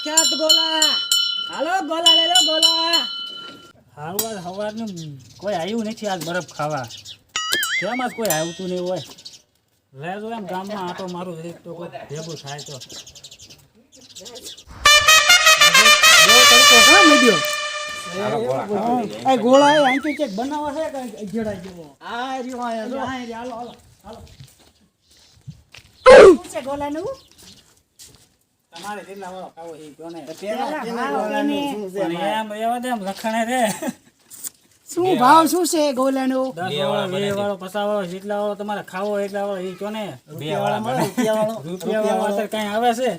પ્રખ્યાત ગોલા. હાલો ગોલા લઈ લો ગોલા. હવાર હવારનું કોઈ આવ્યું નથી આજ બરફ ખાવા. કેમ આજ કોઈ આવતું નહીં હોય? રહેજો એમ ગામમાં આટો મારું એક તો કોઈ ભેગું થાય તો. ગોળા આંટી ચેક બનાવવા છે કે અજેડા જેવો? આ રહ્યો આ રહ્યો, આ રહ્યો, હાલો હાલો હાલો. શું છે ગોલાનું? તમારે વાળો ખાવો એ ને. એમ લખણે રે. શું ભાવ શું છે ગોલાનો? દસ વાળો બે વાળો પચાસ વાળો જેટલા વાળો તમારે ખાવો એટલા વાળો એ કયો ને રૂપિયા વાળા રૂપિયા વાળો અત્યારે કઈ આવે છે?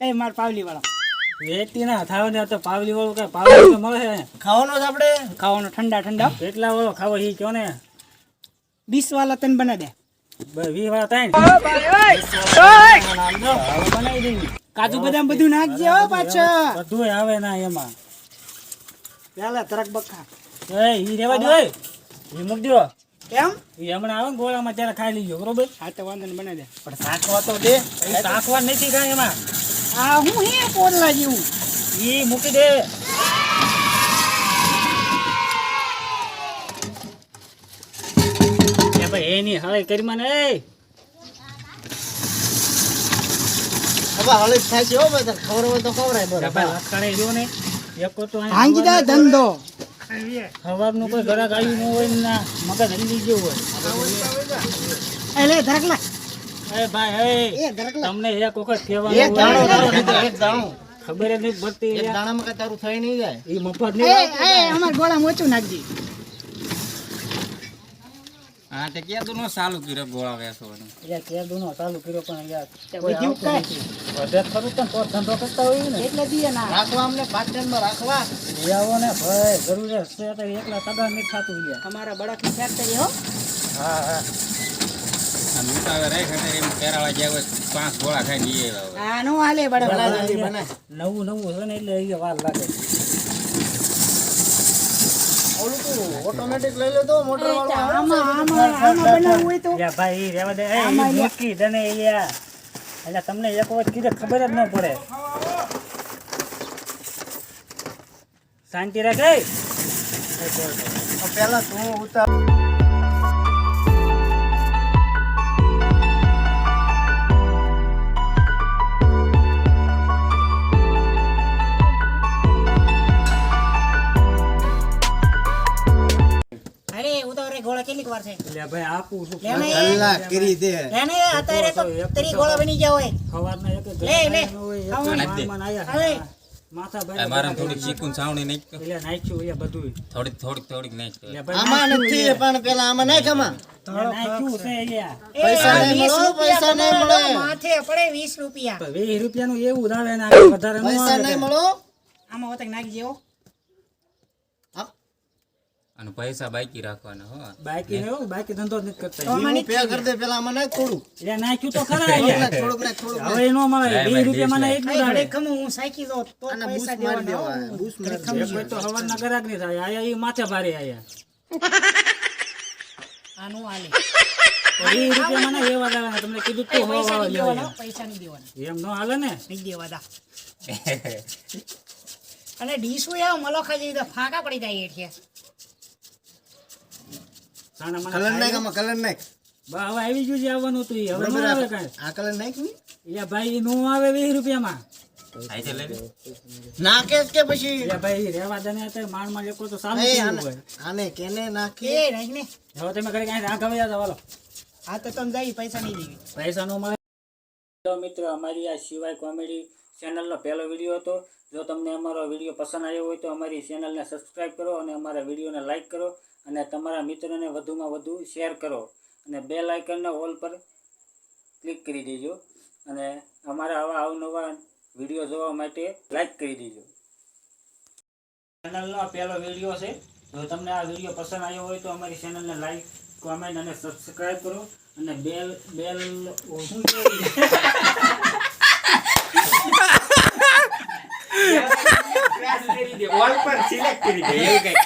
એ માર પાવલી વાળા. વેચતી ના થાવ ને તો પાવલી વાળું કઈ પાવલી મળે છે? ખાવાનો છે આપણે? ખાવાનો ઠંડા ઠંડા. એટલા વાળો ખાવો એ કયો ને બીસ વાળા તને બના દે. કાજુ બદામ બધું નાખજે હો પાછા. બધું આવે ના એમાં. પેલા તરક બખા. એ ઈ રેવા દો એ ઈ મૂકજો કેમ? ઈ હમણાં આવે ને ગોળામાં ત્યારે ખાઈ લીજો બરોબર? હા તો વાંધો ને બના દે. પણ સાકવા તો દે. સાકવા નથી કાંઈ એમાં. આ હું હે પોડલા જેવું ઈ મૂકી દે. એની હવે કરી મને એ! હવે હળી થાય છે હો બધા ખબર હોય તો ખવડાય બરાબર. લખાણે જો ને એક તો અહીં ધંધો. સવારનું કોઈ ઘરાક આવ્યું ન હોય ના મગજ હલી ગયું હોય. એ લે એ ભાઈ એ! એ તમને એક વખત કહેવાનું દાણો દાણો એક દાણો. ખબર જ નહીં પડતી એક દાણામાં કાંઈ તારું થઈ નહીં જાય. ઈ મફત નહીં અમાર ગોળા મોચું નાખજી. હા તે ક્યાં નો ચાલુ કર્યો ગોળા વેસવાનો યાર કે દુનો ચાલુ કર્યો પણ યાર કોઈ વધ્યું આવતું વધે ખરું તો તો ધંધો કરતા હોય ને. એટલે દીએ ના રાખવા અમને પાર્ટ ટાઈમમાં રાખવા. એ ને ભાઈ જરૂર છે તો એકલા નથી થતું યાર અમારા બળકની ફેક્ટરી હો હા હા. અને ઉતાવે રહે ખતે એમ કેરાળા ગયા હોય પાંચ ગોળા હવે આ નો હાલે નવું નવું છે ને એટલે એ વાર લાગે. ઓલું તું ઓટોમેટિક લઈ લેતો મોટર વાળું આમાં આમાં આમાં બનાવવું હોય તો? યા ભાઈ ઈ દે. એ ઈ આમાં યાર. મૂકી તને એટલે તમને એક વખત કીધે ખબર જ ન પડે. શાંતિ રાખે. પહેલા તું ઉતાર. અરે ઉતાવળે ગોળા કેટલીક વાર છે. એટલે ભાઈ આપું છું. કલાક કરી દે. એને અત્યારે તો ત્રી ગોળા બની ગયા હોય. સવારના એક એક લે, આયા. અરે. માથા ભાઈ મારે ચીકુન છાવણી એટલે નાખ્યું એ બધું આમાં નથી પણ પેલા આમાં નાખ આમાં. પૈસા નહીં. મળો આમાં નાખી જેવો અને પૈસા બાકી રાખવાના હો. બાકી ને? બાકી ધંધો જ નથી કરતા. આમાં પે કરી દે પેલા મને થોડું એટલે નાખ્યું તો ખરા અહીંયા. નાખ, થોડુંક હવે નો મળે ભાઈ, વીસ ભાઈ, રૂપિયા મને એક એટલું એ જ આવે. ખમું હું સાકી દો તો પૈસા દેવાના દેવા બૂસ મારી એ કોઈ તો હવારના ગ્રાહક નહીં થાય. આયા ઈ માથે ભારે આયા. આનું આલે. વીસ રૂપિયા મને એવા જ આવે ને તમને કીધું તો હવા પૈસા વાળા નહીં લેવા દેવાના પૈસા નહીં દેવાના. એમ નો હાલે ને? નહીં દેવાના અને ડીશું એવા મલોખા જેવી તો ફાંકા પડી જાય એટલે મને કલર નાખ આમાં કલર નાખ. બા, હવે આવી ગયું છે આવવાનું હતું હવે નો આવે કાંઈ. આ કલર નાખ ને. એટલે ભાઈ નો આવે વીસ રૂપિયામાં. નાખે કે પછી? ભાઈ રેવા દે ને અત્યારે માણમાં લેકો તો સારું આને કેને નાખી? એ નાખ ને. હવે તમે ઘરે કાંઈ રાખ હવે જાઓ, હાલો. તો તમે જાય પૈસા નહીં દેવી. પૈસા નો મળે. તો મિત્રો અમારી આ સિવાય કોમેડી ચેનલનો પહેલો વીડિયો હતો. જો તમને અમારો વીડિયો પસંદ આવ્યો હોય તો અમારી ચેનલને સબસ્ક્રાઈબ કરો અને અમારા વિડીયોને લાઈક કરો. અને તમારા મિત્રોને વધુમાં વધુ શેર કરો. અને બે લાઇકનને ઓલ પર ક્લિક કરી દેજો. અને અમારા આવા અવનવા વીડિયો જોવા માટે લાઇક કરી દેજો. ચેનલનો પહેલો વીડિયો છે. જો તમને આ વીડિયો પસંદ આવ્યો હોય તો અમારી ચેનલને લાઇક કોમેન્ટ અને સબસ્ક્રાઈબ કરો. અને બેલ બેલ શું છે? ઓલ પર સિલેક્ટ કરી દે એવું કંઈક